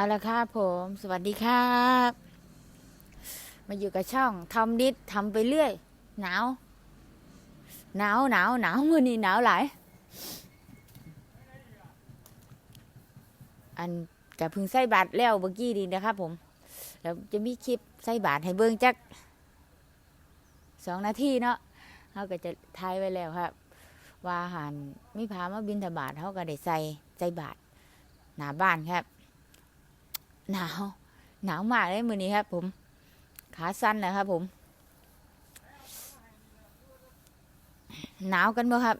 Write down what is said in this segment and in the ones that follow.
เอาละครับผม สวัสดีครับ มาอยู่กับช่องทำนิดทำไปเรื่อย หนาว หนาวหนาวหนาวมื่อนี้หนาวหลาย อันจะพึงใส่บาทแล้วเมื่อกี้ดีนะครับผม แล้วจะมีคลิปใส่บาทให้เบิ่งจักสองนาทีเนาะเขาก็จะทายไว้แล้วครับ ว่าหันมีพามาบินทบาทเขาก็ได้ใส่ใส่บาทหนาบ้านครับ หนาว หนาวมากเลยมือนี้ครับ ผม ขาสั้นนะครับผม หนาวกันบ่ครับ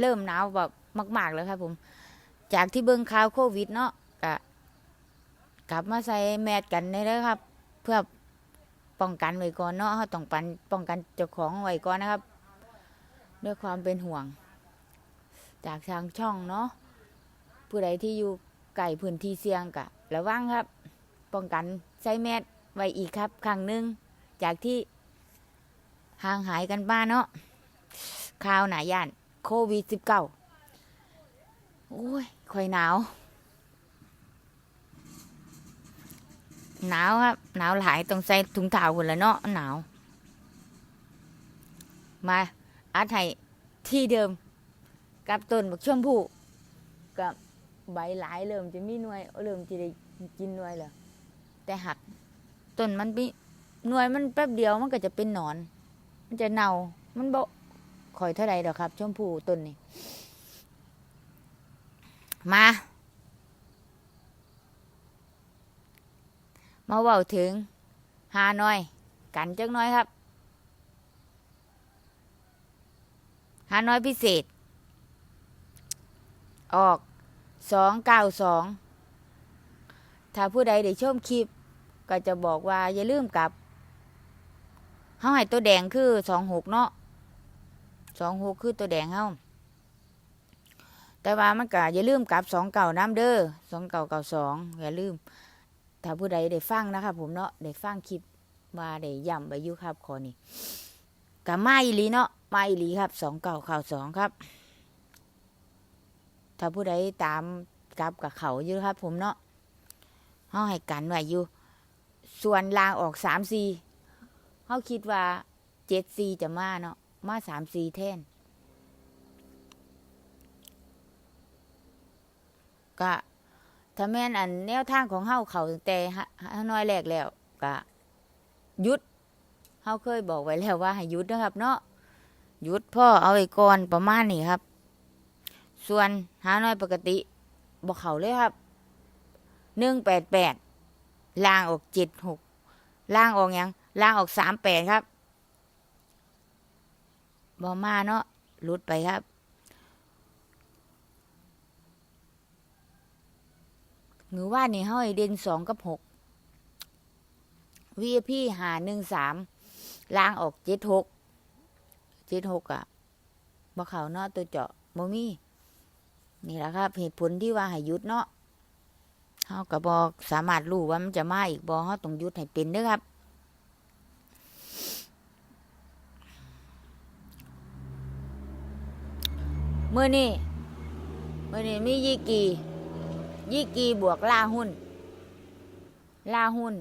เริ่มหนาวแบบมาก ๆ แล้วครับ ผม จากที่เบิ่งข่าวโควิดเนาะกะกลับมาใส่แมสกันได้เลยครับ เพื่อป้องกันไว้ก่อนเนาะเขาต้องปันป้องกันเจ้าของไว้ก่อนนะครับ ด้วยความเป็นห่วง จากทางช่องเนาะผู้ใดที่อยู่ ไก่พื้นที่เสี่ยงกะระวังครับ ป้องกันใส่แมสไว้อีกครับ ครั้งหนึ่งจากที่ห่างหายกันบ้านเนาะข่าวหนาย่านโควิดสิบเก้าโอ้ยค่อยหนาว หนาวครับ หนาวหลายต้องใส่ถุงเท้าคนละเนาะหนาว มาอัดให้ที่เดิม กับต้นบักชมพู่กับ ใบหลายเริ่มจะมีหน่วยเริ่มจะได้กินหน่วยแล้วแต่หักต้นมันมีหน่วยมันแป๊บเดียวมันก็จะเป็นหนอน มันจะเน่ามันบ่ข่อยเท่าไรดอครับ ชมพูต้นนี้มา มาเว้าถึงหาหน่อย กันจักหน้อยครับหาน้อยพิเศษ ออก สองเก้าสองถ้าผู้ใดได้ชมคลิป ก็จะบอกว่าอย่าลืมกลับเฮาให้ตัวแดงคือสองหกเนาะสองหกคือตัวแดงเฮาแต่ว่ามันก็อย่าลืมกลับสองเก่าน้ำเด้อสองเก่าเก่าสองอย่าลืม ถ้าผู้ใดได้ฟังนะครับผมเนาะได้ฟังคลิปว่าได้ย้ำไปยู่ครับขอนี่กับมาอีหลีเนาะมาอีลีครับสองเก่าข่าวสองครับ ถ้าผู้ใดตามกลับกับเขาอยู่ครับ ผมเนาะเฮาให้กันไว้อยู่ ส่วนลางออกสามสี่เฮาคิดว่าเจ็ดสี่จะมาเนาะมาสามสี่แท่นก็ถ้าแม่นอันแนวทางของเฮาเขาตั้งแต่ฮะฮาน้อยแรกแล้วก็หยุดเฮาเคยบอกไว้แล้วว่าให้หยุดนะครับ เนาะหยุดพ่อเอาไว้ก่อนประมาณนี้ครับ ส่วนหาน้อยปกติบอกเขาเลยครับหนึ่งแปดแปดล่างออกเจ็ดหกล่างออกยังล่างออกสามแปดครับบอมาเนาะหลุดไปครับ หรือว่านี่เฮ้ยเด่นสองกับหกวีพี่หาหนึ่งสามล่างออกเจ็ดหกเจ็ดหกอะบอกเขาเนาะตัวเจาะโมมี่ นี่แหละครับ เหตุผลที่ว่าให้หยุดเนาะเฮาก็บอกสามารถรู้ว่ามันจะมาอีกบอเฮาต้องหยุดให้เป็นเด้อครับเมื่อนี้เมื่อนี้มียี่กียี่กีบวกล่าหุ้นล่าหุ้น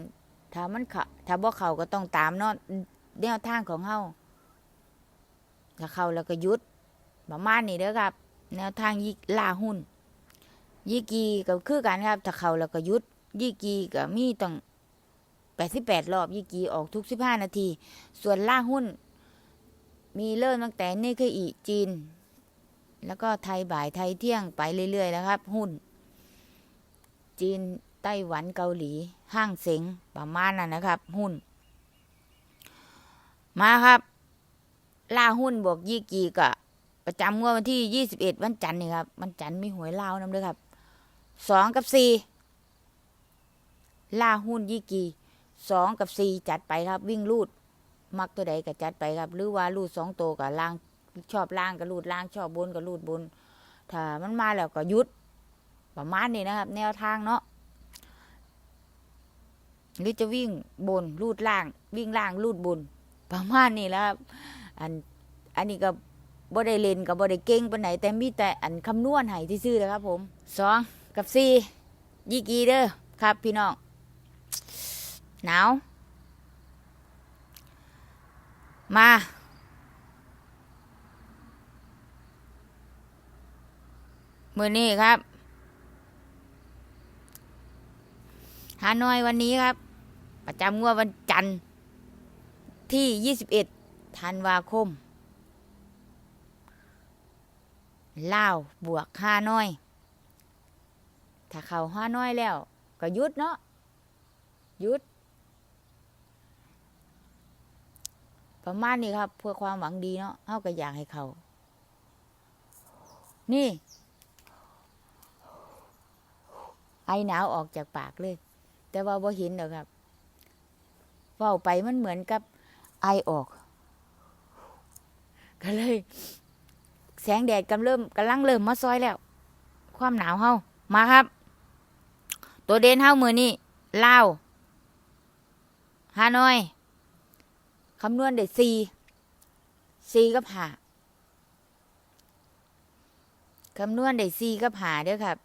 ถ้ามันเขาถ้าบ่เขาก็ต้องตามเนาะแนวทางของเฮาถ้าเขาแล้วก็หยุดประมาณนี้เด้อครับ แนวทางยิล่าหุ้น ยี่กีก็คือกันครับ ถ้าเขาแล้วก็ยุด ยี่กีก็มีต้องแปดสิบแปดรอบ ยี่กีออกทุกสิบห้านาที ส่วนล่าหุ้น มีเริ่มตั้งแต่นี่คืออีจีน แล้วก็ไทยบ่ายไทยเที่ยงไปเรื่อยๆแล้วครับ หุ้น จีนไต้หวันเกาหลี ห้างเสงประมาณนั้นนะครับ หุ้น มาครับ ล่าหุ้นบวกยี่กีก็ ประจำงวดวันที่21วันจันทร์นี่ครับวันจันทร์มีหวยลาวนำด้วยครับสองกับสี่ล่าหุ้นยี่กีสองกับสี่จัดไปครับ วิ่งลูด มักตัวใดก็จัดไปครับ หรือว่าลูดสองตัวกับล่างชอบล่างก็ลูดล่างชอบบนก็ลูดบน ถ้ามันมาแล้วก็ยุด ประมาณนี้นะครับ แนวทางเนาะหรือจะวิ่งบนลูดล่าง วิ่งล่างลูดบน ประมาณนี้แล้วครับอันอันนี้ก็ บ่ได้เล่นกับบ่ได้เก่งปานไหนแต่มีแต่อันคำนวณให้ซื่อๆนะครับผมสองกับสี่ยี่กีเด้อครับพี่น้องหนาว มามือนี้ครับฮานอยวันนี้ครับ ประจำงวดวันจันทร์ที่ 21 ธันวาคม ลาวบวกฮานอย ถ้าเขาฮานอยแล้ว ก็ยุดเนาะยุด ประมาณนี้ครับ เพื่อความหวังดีเนาะเฮาก็อยากให้เขา นี่ ไอหนาวออกจากปากเลย แต่ว่าบ่เห็นหรอกครับเว้าไปมันเหมือนกับไอออก ก็เลย แสงแดดกำเริ่มกำลังเริ่มมาซอยแล้ว ความหนาวเฮามาครับ ตัวเด่นเฮามือนี่ลาวฮานอยคำนวณได้สี่สี่กับหาคำนวณได้สี่กับหาเด้อครับ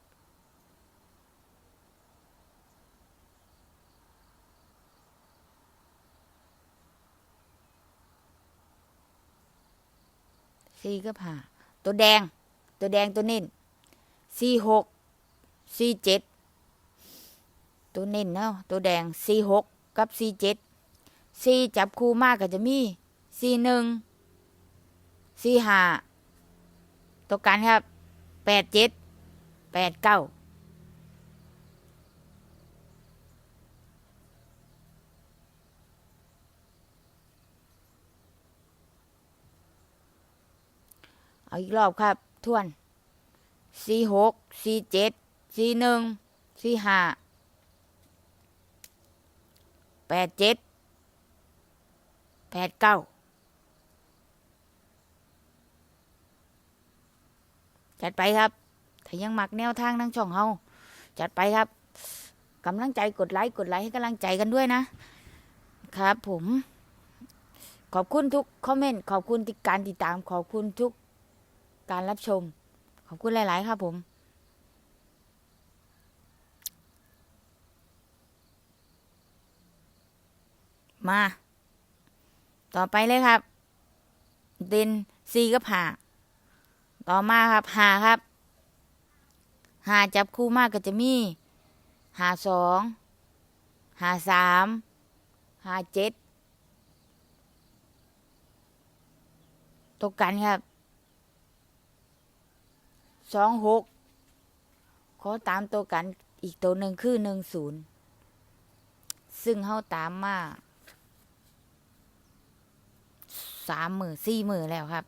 สี่กับหา ตัวแดง ตัวแดงตัวนิ่นสี่หกสี่เจ็ดตัวนิ่นเนาะตัวแดงสี่หกกับสี่เจ็ดสี่จับคู่มากก็จะมีสี่หนึ่งสี่ห้าตัวกันครับแปดเจ็ดแปดเก้า เอาอีกรอบครับ ทวนสี่หกสี่เจ็ดสี่หนึ่งสี่ห้าแปดเจ็ดแปดเก้าจัดไปครับ ถ้ายังหมักแนวทางทั้งช่องเฮาจัดไปครับกำลังใจกดไลค์กดไลค์ให้กำลังใจกันด้วยนะ ครับผม ขอบคุณทุกคอมเมนต์ ขอบคุณที่การติดตาม ขอบคุณทุก การรับชม ขอบคุณหลาย ๆ ครับผมมา ต่อไปเลยครับเด่นซีกับหาต่อมาครับหาครับหาจับคู่มากก็จะมีหาสองหาสามหาเจ็ดตกกันครับ สองหกขอตามตัวกันอีกตัวหนึ่งคือหนึ่งศูนย์ซึ่งเขาตามมาสามมือสี่มือแล้วครับ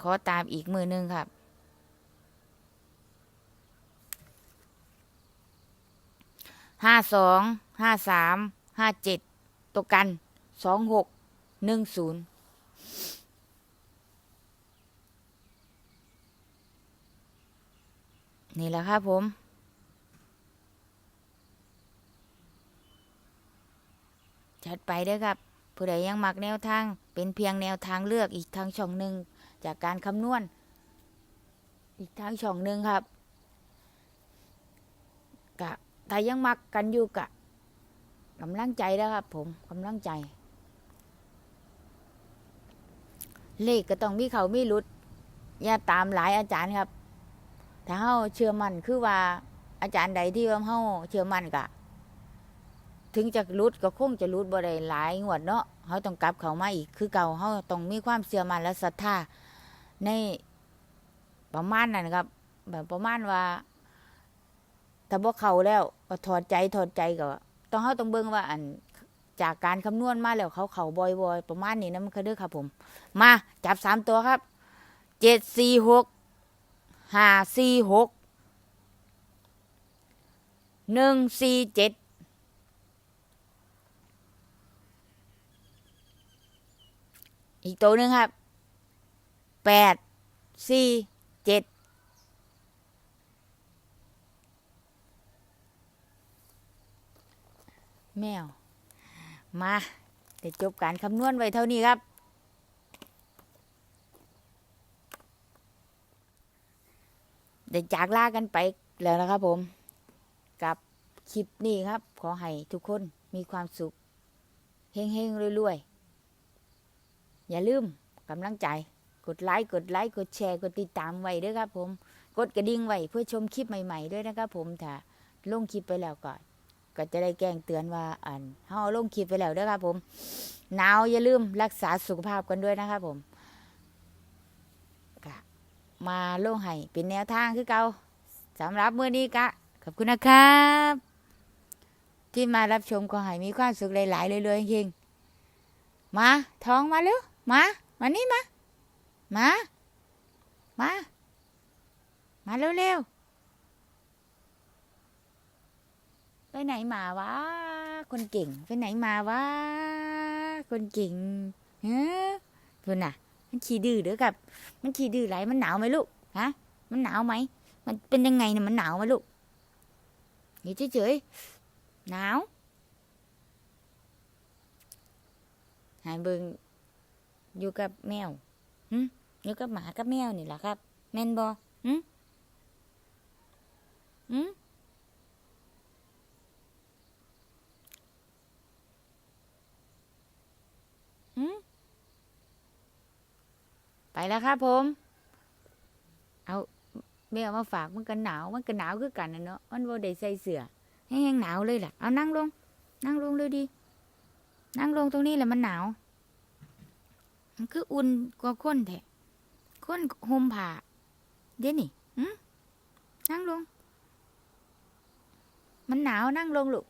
ขอตามอีกมือหนึ่งครับ ห้าสอง ห้าสาม ห้าเจ็ด ตัวกัน สองหก หนึ่งศูนย์ นี่แหละครับผม จัดไปเด้อครับ ผู้ใดยังมักแนวทาง เป็นเพียงแนวทางเลือกอีกทางช่องหนึ่งจากการคำนวณ อีกทางช่องหนึ่งครับกะถ้ายังมักกันอยู่กะกำลังใจนะครับ ผมกำลังใจ เลขก็ต้องมีเขามีหลุด อย่าตามหลายอาจารย์ครับ ถ้าเฮาเชื่อมั่นคือว่า อาจารย์ใดที่ว่าเฮาเชื่อมั่นกะ ถึงจะรุดก็คงจะรุดบ่ได้หลายงวดเนาะเฮาต้องกลับเข้ามาอีกคือเก่าเฮาต้องมีความเชื่อมั่นและศรัทธาในประมาณนั้นครับ แบบประมาณว่าถ้าบ่เข้าแล้วก็ถอดใจถอดใจก็ต้องเฮาต้องเบิ่งว่าอันจากการคำนวณมาแล้วเขาเข้าบ่อยๆ ประมาณนี้นะมันก็เด้อครับผม มาจับสามตัวครับเจ็ดสี่หก ห้าสี่หกหนึ่งสี่เจ็ดอีกตัวหนึ่งครับแปดสี่เจ็ดแมว มาเดี๋ยวจบการคำนวณไว้เท่านี้ครับ เดี๋ยวจากลากันไปแล้วนะครับผม กับคลิปนี้ครับ ขอให้ทุกคนมีความสุขเฮงเฮงๆรวยๆ อย่าลืมกำลังใจ กดไลค์ กดไลค์ กดแชร์ กดติดตามไว้ด้วยครับผม กดกระดิ่งไว้เพื่อชมคลิปใหม่ๆด้วยนะครับผมถ้าลงคลิปไปแล้วก็ก็จะได้แจ้งเตือนว่าอันเฮาลงคลิปไปแล้วด้อครับผม หนาวอย่าลืมรักษาสุขภาพกันด้วยนะครับผม มาลงให้เป็นแนวทางคือเก่าสำหรับมื้อนี้กะขอบคุณนะครับ ที่มารับชมก็ให้มีความสุขหลายๆเลยๆจริงมาท้องมาเร็วมามานี่มามา มา มาเร็วๆไปไหนมาวะคนเก่ง ไปไหนมาวะคนเก่งเฮ้ยคุณน่ะ มันขี้ดื้อเด้อครับ มันขี้ดื้อไรมันหนาวไหมลูกฮะมันหนาวไหมมันเป็นยังไงเนี่ยมันหนาวไหมลูกอยู่เฉยๆหนาวหายเบิงอยู่กับแมวอยู่กับหมากับแมวนี่แหละครับ แมนบอหืมหืมไป แล้วครับผม เอาแมวมาฝากมันก็หนาวมันก็หนาวคือกันนะเนาะมันบ่ได้ใส่เสื้อแห้งๆหนาวเลยล่ะ เอานั่งลง นั่งลงเลยดี นั่งลงตรงนี้แหละมันหนาว มันคืออุ่นกว่าคนแท้คนห่มผ้าเดี๋ยวนี่นั่งลง มันหนาวนั่งลงลูก